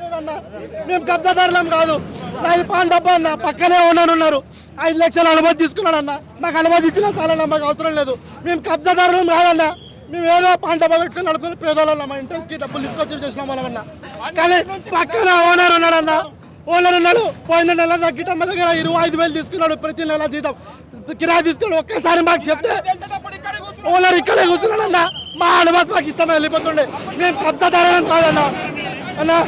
లేదన్నా. మేము కబ్జాదారులం కాదు. నాది పాన్ డబ్బా అన్న పక్కనే ఉన్నానున్నారు ఐదు లక్షల అనుమతి తీసుకున్నాడు అన్న మాకు అనుమతి ఇచ్చినా చాలన్నా మాకు అవసరం లేదు. మేము కబ్జాదారులం కాదన్నా. మేము ఏదో పాన్ డబ్బా పెట్టుకుని నడుకుని పేదోళ్ళం మా ఇంట్రెస్ట్కి డబ్బులు తీసుకొచ్చి చేసినాం వాళ్ళమన్నా. కానీ పక్కన ఓనర్ ఉన్నాడన్న. ఓనర్ ఉన్నాడు. పోయిన నెల నా గిట్టమ్మ దగ్గర ఇరవై ఐదు వేలు తీసుకున్నాడు ప్రతి నెల జీతం. కిరాయి తీసుకున్నాడు. ఒక్కసారి మాకు చెప్తే ఓనర్ ఇక్కడే కూర్చున్నాడన్న. మా అనుభవం మాకు ఇస్తామని వెళ్ళిపోతుండే. మేము కబ్జాదారులం కాదన్నా. అన్నా.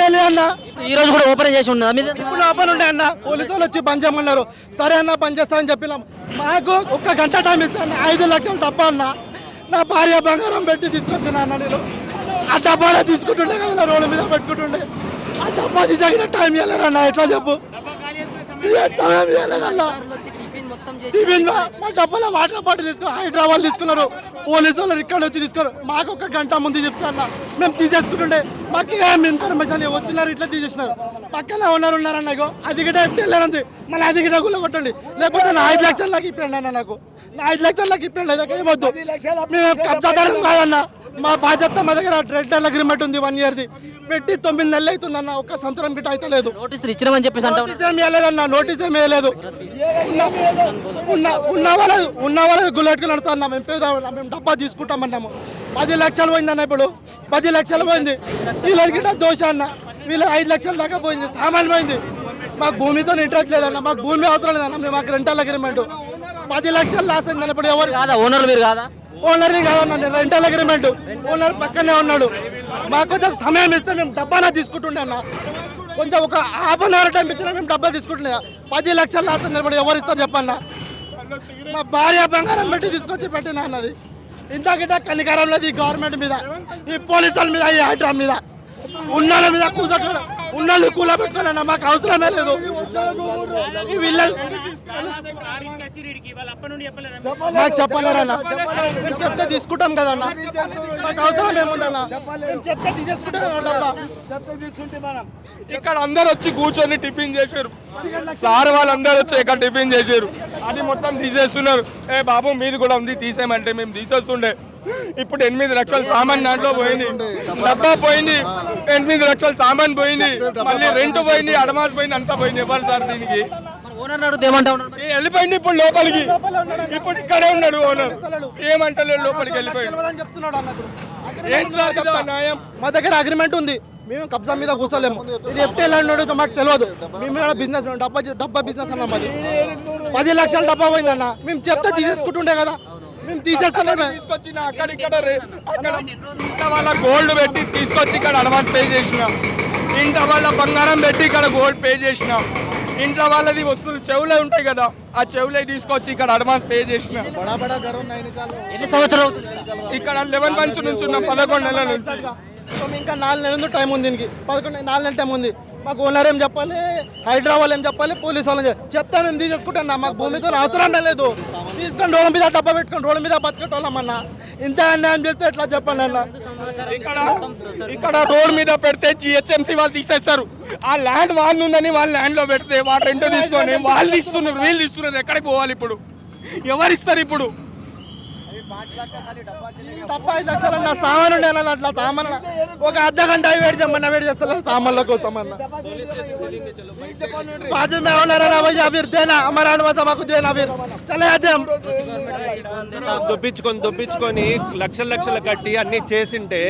అన్నా. ఈ రోజు కూడా ఓపెన్ చేసి ఉన్నదా మీద? ఇప్పుడు లోపల ఉండే అన్న. పోలీసు వాళ్ళు వచ్చి బంద్ చేయమన్నారు. సరే అన్న బంద్ చేస్తా అని చెప్పినాం. మాకు ఒక్క గంట టైం ఇస్తాను ఐదు లక్షలు డబ్బా అన్న. నా భార్య బంగారం పెట్టి తీసుకొచ్చిన అన్న నేను. ఆ డబ్బాలో తీసుకుంటుండే కదా రోడ్డు మీద పెట్టుకుంటుండే. ఆ డబ్బా తీసాక టైం ఇవ్వలేరన్న ఎట్లా చెప్పు? సమయం ఇవ్వలేదన్న టిఫిన్ మా- మా డబ్బాలో వాటర్ బాటిల్ తీసుకో హైదరాబాద్ తీసుకున్నారు పోలీసు వాళ్ళు ఇక్కడ వచ్చి తీసుకున్నారు. మాకు ఒక గంట ముందు చెప్తాను మేము తీసేసుకుంటుండే. మాకు ఏం ఇన్ఫర్మేషన్ వచ్చినారు ఇట్లా తీసేసినారు. పక్కన ఉన్నారు ఉన్నారన్న ఇగో. అది గిట్ట వెళ్ళారంది మళ్ళీ అది గిట్ట గుల్ల కొట్టండి. లేకపోతే నా ఐదు లక్షలు నాకు ఇప్పండి అన్న నాకు. నా ఐదు లక్షలు నాకు ఇప్పండి ఏమొద్దు మేము కబ్జాదారం కాదన్న. మా బాధ్యత మా దగ్గర రెడ్ అగ్రిమెంట్ ఉంది వన్ ఇయర్ది. పెట్టి తొమ్మిది నెలలు అవుతుందన్న ఒక్క సంవత్సరం గిట్ట అయితే లేదు. నోటీసులు ఇచ్చినామని చెప్పేసి అంటావు? నోటీస్ ఏమి ఇవ్వలేదన్న నోటీస్ ఏమి వేయలేదు ఉన్న ఉన్న వాళ్ళ ఉన్న వాళ్ళ గుల్లెట్టుకు నడుస్తున్నా మేము పేద మేము డబ్బా తీసుకుంటామన్నాము. పది లక్షలు పోయిందన్న ఇప్పుడు. పది లక్షలు పోయింది. వీళ్ళ గిట్ట దోష అన్న. వీళ్ళ ఐదు లక్షల దాకా పోయింది సామాన్ పోయింది. మాకు భూమితో ఇంట్రెస్ట్ లేదన్న మాకు భూమి అవసరం లేదన్న మేము మాకు రెంటల్ అగ్రిమెంట్ పది లక్షలు లాస్ అయిందన్న ఇప్పుడు ఎవరు కాదా? ఓనర్లు మీరు కాదా? ఓనర్ కాదన్న రెంటల్ అగ్రిమెంట్. ఓనర్ పక్కనే ఉన్నాడు. మాకు కొంచెం సమయం ఇస్తే మేము డబ్బానా తీసుకుంటుండే అన్న. కొంచెం ఒక హాఫ్ అన్ అవర్ టైం ఇచ్చినా మేము డబ్బా తీసుకుంటుండే పది లక్షలు రాస్తాం నిలబడి ఎవరు ఇస్తారు చెప్పన్నా మా భార్య బంగారం పెట్టి తీసుకొచ్చి పెట్టిన అన్నది. ఇంతకిట కనికరం లేదు ఈ గవర్నమెంట్ మీద ఈ పోలీసుల మీద ఈ హైడ్రా మీద ఉన్నాల మీద కూర్చోట్లేదు ఉన్నది కూల మాకు అవసరమే లేదు. ఈ మాకు చెప్పలేరన్నా మేము చెప్తే తీసుకుంటాం కదన్న మాకు అవసరం ఏముందన్న. మేము చెప్తే తీసేసుకుంటాం కదా డబ్బా ఇక్కడ అందరు వచ్చి కూర్చొని టిఫిన్ చేశారు. సార్ వాళ్ళందరూ వచ్చి ఇక్కడ టిఫిన్ చేశారు. అది మొత్తం తీసేస్తున్నారు. ఏ బాబు మీది కూడా ఉంది తీసేయమంటే మేము తీసేస్తుండే. ఇప్పుడు ఎనిమిది లక్షల సామాన్ దాంట్లో పోయింది. డబ్బా పోయింది. ఎనిమిది లక్షల సామాన్ పోయింది. మళ్ళీ రెంట్ పోయింది అడ్వాన్స్ పోయింది అంతా పోయింది. ఎవరు సార్ దీనికి? వెళ్ళిపోయింది ఇప్పుడు లోపలికి. ఇప్పుడు ఇక్కడే ఉన్నాడు ఓనర్ ఏమంటలేడు లోపలికి ఏం సార్ న్యాయం? మా దగ్గర అగ్రిమెంట్ ఉంది. మేము కబ్జా మీద కూర్చోలేము. ఇది ఎఫ్టీ ఉన్నాడో మాకు తెలియదు. మేము బిజినెస్ డబ్బా డబ్బా బిజినెస్ అన్నాం మాది. పది లక్షల డబ్బా పోయిందన్న. మేము చెప్తే తీసేసుకుంటుండే కదా. మేము తీసేస్తున్నామే తీసుకొచ్చి నా అక్కడ ఇక్కడ అక్కడ ఇంత వాళ్ళ గోల్డ్ పెట్టి తీసుకొచ్చి ఇక్కడ అడ్వాన్స్ పే చేసిన. ఇంత వాళ్ళ బంగారం పెట్టి ఇక్కడ గోల్డ్ పే చేసిన. ఇంట్లో వాళ్ళది వస్తువులు చెవులే ఉంటాయి కదా ఆ చెవులే తీసుకొచ్చి ఇక్కడ అడ్వాన్స్ పే చేసిన. ఎన్ని సంవత్సరాలు ఇక్కడ లెవెన్ మంత్స్ నుంచి ఉన్న పదకొండు నెలల నుంచి. ఇంకా నాలుగు నెలలు టైం ఉంది దీనికి. పదకొండు నాలుగు నెలల టైం ఉంది. మాకు ఓనర్ ఏం చెప్పాలి? హైదరాబాద్ ఏం చెప్పాలి? పోలీసు వాళ్ళని చెప్పాలి. చెప్తే మేము తీసేసుకుంటాం మాకు భూమితో అవసరమే లేదు. తీసుకొని రోడ్ల మీద డబ్బా పెట్టుకొని రోడ్ల మీద బతికేటోళ్ళమన్నా ఇంత అన్యాయం చేస్తే ఎట్లా చెప్పండి అన్న? ఇక్కడ ఇక్కడ రోడ్ మీద పెడితే జిహెచ్ఎంసీ వాళ్ళు తీసేస్తారు. ఆ ల్యాండ్ వాళ్ళు ఉందని వాళ్ళ ల్యాండ్లో పెడితే వాళ్ళు రెంట్ తీసుకొని వాళ్ళు ఇస్తున్నారు వీళ్ళు ఇస్తున్నారు. ఎక్కడికి పోవాలి ఇప్పుడు? ఎవరు ఇస్తారు ఇప్పుడు? తప్ప ఐదు లక్షలు సామాన్ ఉండే అట్లా సామాన్ ఒక అర్ధ గంట వేడి చేయమన్నా వేడి చేస్తారు? సామాన్ల కోసం అన్న. దొప్పించుకొని అమరాన్ మాకు లక్షల లక్షలు కట్టి అన్ని చేసింటే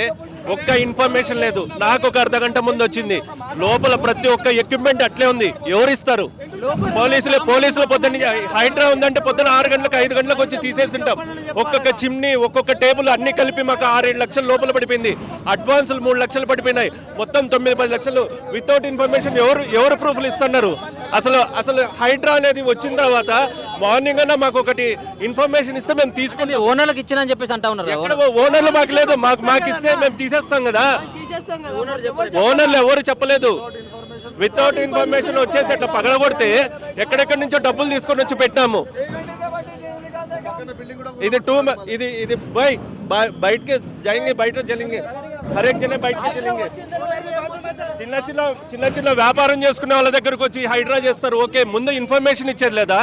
ఒక్క ఇన్ఫర్మేషన్ లేదు. నాకు ఒక అర్ధ గంట ముందు వచ్చింది. లోపల ప్రతి ఒక్క ఎక్విప్మెంట్ అట్లే ఉంది. ఎవరిస్తారు? పోలీసులు పోలీసులు పొద్దున్న హైడ్రా ఉందంటే పొద్దున ఆరు గంటలకు ఐదు గంటలకు వచ్చి తీసేసి ఉంటాం ఒక్కొక్క చిమ్ని ఒక్కొక్క టేబుల్ అన్ని కలిపి మాకు ఆరేడు లక్షలు లోపల పడిపోయింది. అడ్వాన్సులు మూడు లక్షలు పడిపోయినాయి. మొత్తం తొమ్మిది పది లక్షలు. వితౌట్ ఇన్ఫర్మేషన్ ఎవరు ఎవరు ప్రూఫ్లు ఇస్తున్నారు? అసలు అసలు హైడ్రా అనేది వచ్చిన తర్వాత మార్నింగ్ అన్న మాకు ఒకటి ఇన్ఫర్మేషన్ ఇస్తే మేము తీసుకుని ఓనర్లకు ఇచ్చిన అని చెప్పేసి అంటా ఉన్నారు ఓనర్లు మాకు లేదు. మాకు మాకు ఇస్తే మేము తీసేస్తాం కదా. ఓనర్లు ఎవరు చెప్పలేదు? వితౌట్ ఇన్ఫర్మేషన్ వచ్చేసి అట్లా పగలగొడితే ఎక్కడెక్కడి నుంచో డబ్బులు తీసుకొని వచ్చి పెట్టాము ఇది టూ ఇది ఇది బై బయటకి జరిగింది బయట జరిగింది. హరేక్ జనే బయటకి జరిగింది. చిన్న చిన్న చిన్న చిన్న వ్యాపారం చేసుకునే వాళ్ళ దగ్గరకు వచ్చి హైడ్రా చేస్తారు. ఓకే ముందు ఇన్ఫర్మేషన్ ఇచ్చేది లేదా?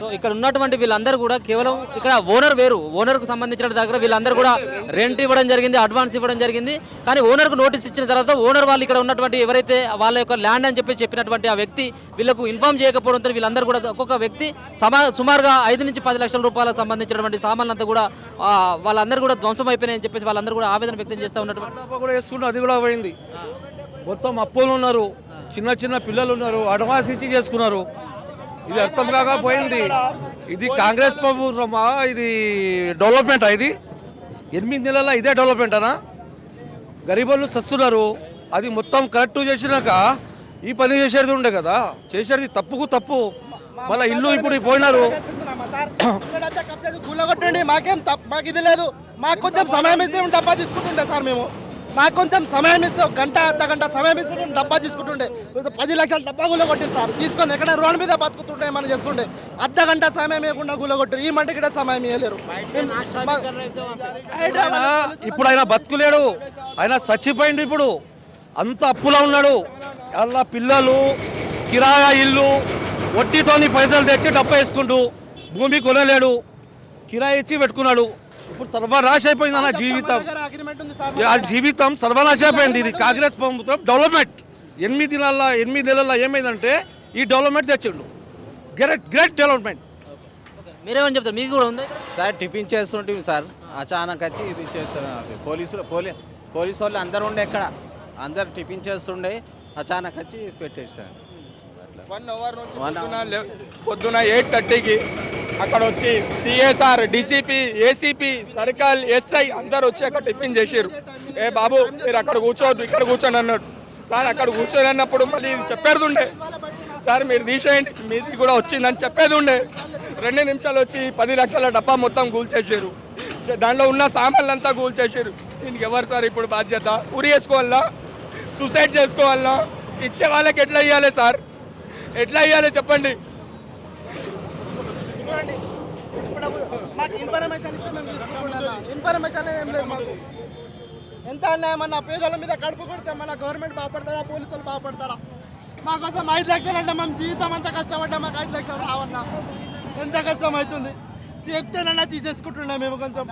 సో ఇక్కడ ఉన్నటువంటి వీళ్ళందరూ కూడా కేవలం ఇక్కడ ఓనర్ వేరు. ఓనర్కు సంబంధించిన దగ్గర వీళ్ళందరూ కూడా రెంట్ ఇవ్వడం జరిగింది అడ్వాన్స్ ఇవ్వడం జరిగింది. కానీ ఓనర్కు నోటీస్ ఇచ్చిన తర్వాత ఓనర్ వాళ్ళు ఇక్కడ ఉన్నటువంటి ఎవరైతే వాళ్ళ యొక్క ల్యాండ్ అని చెప్పి చెప్పినటువంటి ఆ వ్యక్తి వీళ్ళకు ఇన్ఫార్మ్ చేయకపోవడంతో వీళ్ళందరూ కూడా ఒక్కొక్క వ్యక్తి సమా సుమారుగా ఐదు నుంచి పది లక్షల రూపాయలకు సంబంధించినటువంటి సామాన్లంతా కూడా వాళ్ళందరూ కూడా ధ్వంసం అయిపోయినాయని చెప్పేసి వాళ్ళందరూ కూడా ఆవేదన వ్యక్తం చేస్తూ ఉన్నటువంటి కూడా అది కూడా పోయింది. మొత్తం అప్పులు ఉన్నారు చిన్న చిన్న పిల్లలు ఉన్నారు అడ్వాన్స్ ఇచ్చి చేసుకున్నారు. ఇది అర్థం కాకపోయింది ఇది కాంగ్రెస్ ప్రభుత్వమా? ఇది డెవలప్మెంటా ఇది? ఎనిమిది నెలల ఇదే డెవలప్మెంట్ గరీబులు సస్తున్నారు. అది మొత్తం కరెక్ట్ చేసినాక ఈ పని చేసేది ఉండే కదా. చేసేది తప్పుకు తప్పు. మళ్ళీ ఇల్లు ఇప్పుడు పోయినారు. కూలగొట్టండి మాకేం తప్పు మాకు ఇది లేదు. మాకు కొంచెం సమయం ఇస్తే డబ్బా తీసుకుంటుండే సార్ మేము. మాకు కొంచెం సమయం ఇస్తే ఒక గంట అర్ధ గంట సమయం ఇస్తే డబ్బా తీసుకుంటుండే. పది లక్షల డబ్బా గులగొట్టారు సార్. తీసుకొని ఎక్కడ రోడ్ మీద బతుకుతుంటే మనం చేస్తుండే. అర్ధ గంట సమయం ఇవ్వకుండా గులగొట్టారు. ఈ మంటకి కూడా సమయం ఇవ్వలేరు. ఇప్పుడు ఆయన బతుకులేడు. ఆయన చచ్చిపోయిండు ఇప్పుడు. అంత అప్పులో ఉన్నాడు. అలా పిల్లలు కిరాయా ఇల్లు వడ్డీతోని పైసలు తెచ్చి డబ్బు వేసుకుంటూ భూమి కొనలేడు. కిరాయి ఇచ్చి పెట్టుకున్నాడు. ఇప్పుడు సర్వనాశ అయిపోయింది అన్న జీవితం. అగ్రిమెంట్ ఉంది సార్ ఆ జీవితం సర్వనాశ అయిపోయింది ఇది. కాంగ్రెస్ ప్రభుత్వం డెవలప్మెంట్. ఎనిమిది నెలల ఎనిమిది నెలల ఏమైందంటే ఈ డెవలప్మెంట్ తెచ్చిండు. Great great development. మీరేమని చెప్తారు? మీకు కూడా ఉంది సార్ టిఫిన్ చేస్తుంటే సార్ అచానక్ వచ్చి ఇది చేస్తారు. పోలీసులు పోలీ పోలీసు వాళ్ళు అందరు ఉండే ఇక్కడ. అందరు టిఫిన్ చేస్తుండే అచానక్ వచ్చి పెట్టేస్తారు వన్ అవర్ పొద్దున ఎయిట్ థర్టీకి అక్కడ వచ్చి CSR DCP ACP circle SI అందరు వచ్చి అక్కడ టిఫిన్ చేసారు ఏ బాబు మీరు అక్కడ కూర్చోవద్దు ఇక్కడ కూర్చోండి అన్నాడు. సార్ అక్కడ కూర్చొని అన్నప్పుడు మళ్ళీ ఇది చెప్పేది ఉండే. సార్ మీరు తీసేయండి మీది కూడా వచ్చిందని చెప్పేది ఉండే. రెండు నిమిషాలు వచ్చి పది లక్షల డబ్బా మొత్తం కూల్చేసారు దాంట్లో ఉన్న సామాన్లంతా కూల్చేసారు దీనికి ఎవరు సార్ ఇప్పుడు బాధ్యత? ఉరి వేసుకోవాలా సూసైడ్ చేసుకోవాలా ఇచ్చే వాళ్ళకి ఎట్లా ఇవ్వాలి సార్? ఎట్లా ఇవ్వాలి చెప్పండి. మాకు ఇన్ఫర్మేషన్ ఇస్తే మేము తీసుకుంటున్నాం ఇన్ఫర్మేషన్ ఏం లేదు మాకు. ఎంత అన్యాయం అన్న? పేదల మీద కడుపు కొడితే మన గవర్నమెంట్ బాగుపడతారా? పోలీసులు బాగుపడతారా? మాకోసం ఐదు లక్షలు అంటే మేము జీవితం అంతా కష్టపడ్డా మాకు ఐదు లక్షలు రావన్నా. ఎంత కష్టం అవుతుంది? చెప్తేనన్నా తీసేసుకుంటున్నాం మేము కొంచెం.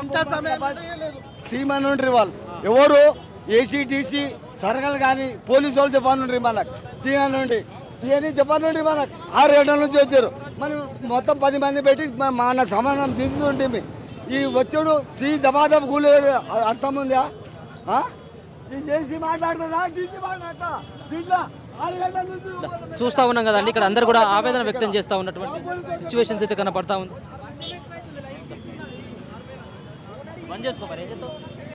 అంత సమయం లేదు తీమని ఉండ్రి వాళ్ళు. ఎవరు ఏసీటీసీ సరగలు కానీ పోలీసు వాళ్ళు చెప్పనుండ్రి మనకు. తీయనుండి. తీయని చెప్పనుండ్రి మనకు. ఆరు గంటల నుంచి వచ్చారు. మరి మొత్తం పది మంది పెట్టి మ- మన సమానం తీసుకుంటే ఈ వచ్చాడు తీ దబాదబ్ కూలేడు అర్థం ఉందా? చేసి మాట్లాడుతుందా తీసి మాట్లాడతా దీంట్లో చూస్తా ఉన్నాం కదండి ఇక్కడ అందరూ కూడా ఆవేదన వ్యక్తం చేస్తూ ఉన్నటువంటి సిచ్యువేషన్స్ అయితే కనపడతా ఉంది.